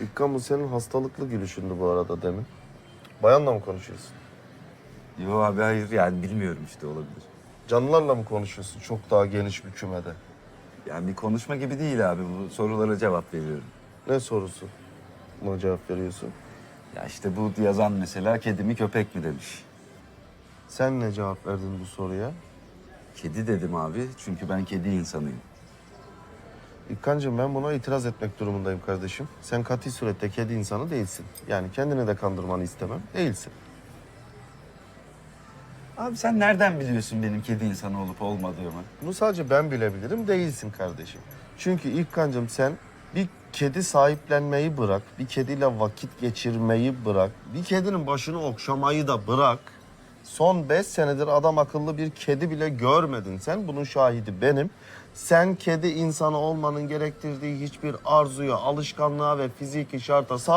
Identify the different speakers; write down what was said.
Speaker 1: İkkan bu senin hastalıklı gülüşündü bu arada demin. Bayanla mı konuşuyorsun?
Speaker 2: Yo abi hayır yani bilmiyorum işte olabilir.
Speaker 1: Canlılarla mı konuşuyorsun çok daha geniş bir kümede?
Speaker 2: Yani bir konuşma gibi değil abi bu sorulara cevap veriyorum.
Speaker 1: Ne sorusu? Buna cevap veriyorsun.
Speaker 2: Ya işte bu yazan mesela kedi mi köpek mi demiş.
Speaker 1: Sen ne cevap verdin bu soruya?
Speaker 2: Kedi dedim abi çünkü ben kedi insanıyım.
Speaker 1: İkkancığım ben buna itiraz etmek durumundayım kardeşim. Sen kati surette kedi insanı değilsin. Yani kendini de kandırmanı istemem. Değilsin.
Speaker 2: Abi sen nereden biliyorsun benim kedi insanı olup olmadığımı?
Speaker 1: Bunu sadece ben bilebilirim. Değilsin kardeşim. Çünkü İlkancığım sen bir kedi sahiplenmeyi bırak. Bir kediyle vakit geçirmeyi bırak. Bir kedinin başını okşamayı da bırak. Son beş senedir adam akıllı bir kedi bile görmedin sen. Bunun şahidi benim. Sen kedi insanı olmanın gerektirdiği hiçbir arzuya, alışkanlığa ve fiziki şarta sahip